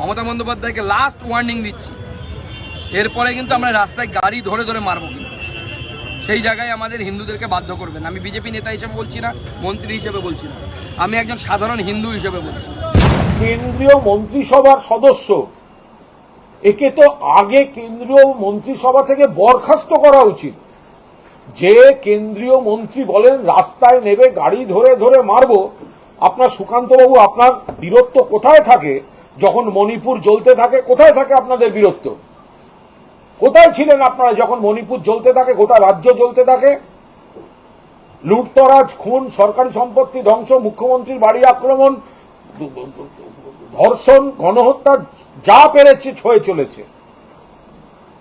মমতা বন্দ্যোপাধ্যায়কে last warning দিচ্ছি। এরপরে কিন্তু আমরা রাস্তায় গাড়ি ধরে ধরে মারবো কিন্তু। সেই জায়গায় আমাদের হিন্দুদেরকে বাধ্য করবেন। আমি বিজেপি নেতা হিসেবে বলছি না, মন্ত্রী হিসেবে বলছি না। আমি একজন সাধারণ হিন্দু হিসেবে বলছি। কেন্দ্রীয় মন্ত্রিসভার সদস্য, একে তো আগে কেন্দ্রীয় মন্ত্রিসভা থেকে বরখাস্ত করা উচিত। যে কেন্দ্রীয় মন্ত্রী বলেন, রাস্তায় নেবে, গাড়ি ধরে ধরে মারবো, আপনার সুকান্তবাবু, আপনার বীরত্ব কোথায় থাকে? যখন মণিপুর জ্বলতে থাকে, কোথায় থাকে আপনাদের বীরত্ব? কোথায় ছিলেন আপনারা যখন মণিপুর জ্বলতে থাকে, গোটা রাজ্য জ্বলতে থাকে? লুটতরাজ, খুন, সরকারি সম্পত্তি ধ্বংস, মুখ্যমন্ত্রীর বাড়ি আক্রমণ, ধর্ষণ, গণহত্যা, যা পেরেছে ছয়ে চলেছে।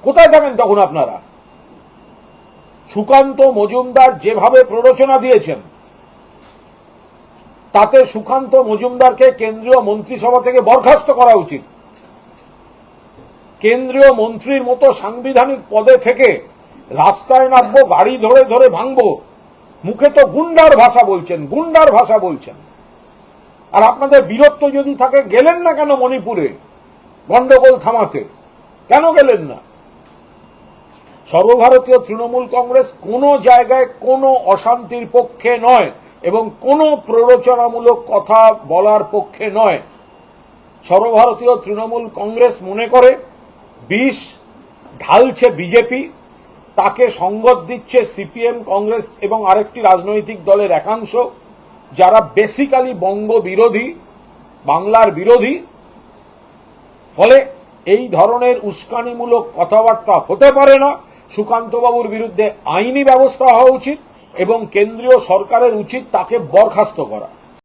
কোথায় যাবেন তখন আপনারা? সুকান্ত মজুমদার যেভাবে প্ররোচনা দিয়েছেন তাতে সুকান্ত মজুমদারকে কেন্দ্রীয় মন্ত্রিসভা থেকে বরখাস্ত করা উচিত। কেন্দ্রীয় মন্ত্রীর মতো সাংবিধানিক পদে থেকে রাস্তায় নামবো, গাড়ি ধরে ধরে ভাঙবো, মুখে তো গুন্ডার ভাষা বলছেন, গুন্ডার ভাষা বলছেন। আর আপনাদের বীরত্ব যদি থাকে, গেলেন না কেন মণিপুরে? গন্ডগোল থামাতে। কেন গেলেন না? সর্বভারতীয় তৃণমূল কংগ্রেস কোনো জায়গায় কোনো অশান্তির পক্ষে নয়। এবং কোনো প্ররোচনামূলক কথা বলার পক্ষে নয়। সর্বভারতীয় তৃণমূল কংগ্রেস মনে করে, বিষ ঢালছে বিজেপি, তাকে সঙ্গত দিচ্ছে সিপিএম কংগ্রেস এবং আরেকটি রাজনৈতিক দলের একাংশ, যারা বেসিক্যালি বঙ্গ বিরোধী, বাংলার বিরোধী। ফলে এই ধরনের উস্কানিমূলক কথাবার্তা হতে পারে না। সুকান্তবাবুর বিরুদ্ধে আইনি ব্যবস্থা হওয়া উচিত। এবং কেন্দ্রীয় সরকারের উচিত তাকে বরখাস্ত করা।